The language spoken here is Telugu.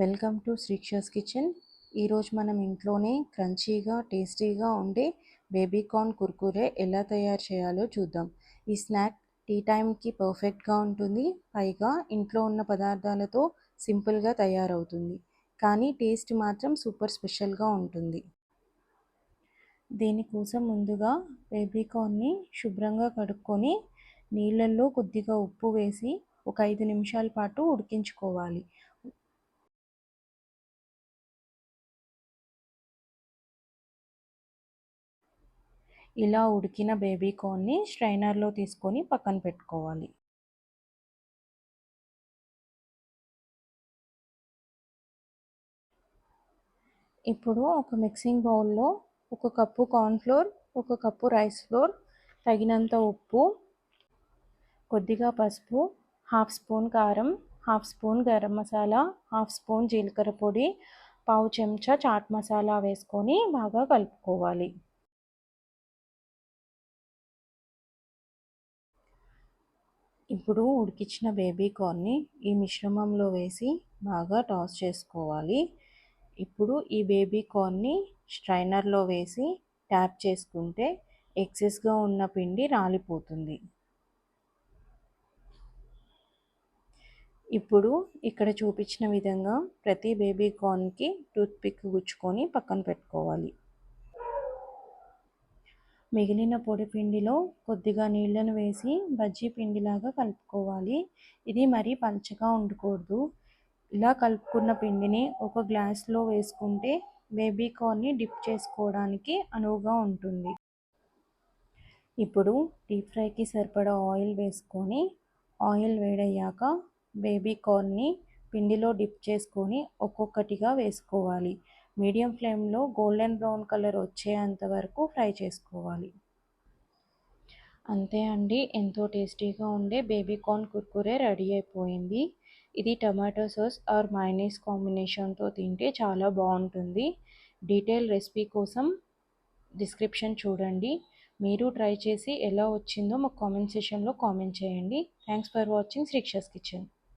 Welcome to Srikshas kitchen. ఈరోజు మనం ఇంట్లోనే క్రంచీగా టేస్టీగా ఉండే బేబీకార్న్ కుర్కురే ఎలా తయారు చేయాలో చూద్దాం. ఈ స్నాక్ టీ టైంకి పర్ఫెక్ట్గా ఉంటుంది. పైగా ఇంట్లో ఉన్న పదార్థాలతో సింపుల్గా తయారవుతుంది. కానీ టేస్ట్ మాత్రం సూపర్ స్పెషల్గా ఉంటుంది. దీనికోసం ముందుగా బేబీకార్న్ని శుభ్రంగా కడుక్కొని నీళ్ళల్లో కొద్దిగా ఉప్పు వేసి ఒక ఐదు నిమిషాల పాటు ఉడికించుకోవాలి. ఇలా ఉడికిన బేబీ కార్న్ని స్ట్రైనర్లో తీసుకొని పక్కన పెట్టుకోవాలి. ఇప్పుడు ఒక మిక్సింగ్ బౌల్లో ఒక కప్పు కార్న్ఫ్లోర్ ఒక కప్పు రైస్ ఫ్లోర్ తగినంత ఉప్పు కొద్దిగా పసుపు హాఫ్ స్పూన్ కారం half spoon garam masala half spoon జీలకర్ర పొడి పావు చెంచా చాట్ మసాలా వేసుకొని బాగా కలుపుకోవాలి. ఇప్పుడు ఉడికించిన బేబీ కార్న్ని ఈ మిశ్రమంలో వేసి బాగా టాస్ చేసుకోవాలి. ఇప్పుడు ఈ బేబీ కార్న్ని స్ట్రైనర్లో వేసి ట్యాప్ చేసుకుంటే ఎక్సెస్గా ఉన్న పిండి రాలిపోతుంది. ఇప్పుడు ఇక్కడ చూపించిన విధంగా ప్రతి బేబీ కార్న్కి టూత్ పిక్ గుచ్చుకొని పక్కన పెట్టుకోవాలి. మిగిలిన పొడి పిండిలో కొద్దిగా నీళ్ళను వేసి బజ్జీ పిండిలాగా కలుపుకోవాలి. ఇది మరీ పలచగా ఉండకూడదు. ఇలా కలుపుకున్న పిండిని ఒక గ్లాస్లో వేసుకుంటే బేబీ కార్న్ని డిప్ చేసుకోవడానికి అనువుగా ఉంటుంది. ఇప్పుడు డీప్ ఫ్రైకి సరిపడా ఆయిల్ వేసుకొని ఆయిల్ వేడయ్యాక బేబీ కార్న్ని పిండిలో డిప్ చేసుకొని ఒక్కొక్కటిగా వేసుకోవాలి. మీడియం ఫ్లేమ్లో గోల్డెన్ బ్రౌన్ కలర్ వచ్చేంత వరకు ఫ్రై చేసుకోవాలి. అంతే అండి. ఎంతో టేస్టీగా ఉండే బేబీ కార్న్ కుర్కురే రెడీ అయిపోయింది. ఇది టమాటో సాస్ ఆర్ మైనీస్ కాంబినేషన్తో తింటే చాలా బాగుంటుంది. డీటెయిల్ రెసిపీ కోసం డిస్క్రిప్షన్ చూడండి. మీరు ట్రై చేసి ఎలా వచ్చిందో మాకు కామెంట్ సెషన్లో కామెంట్ చేయండి. థ్యాంక్స్ ఫర్ వాచింగ్ శ్రీక్షస్ కిచెన్.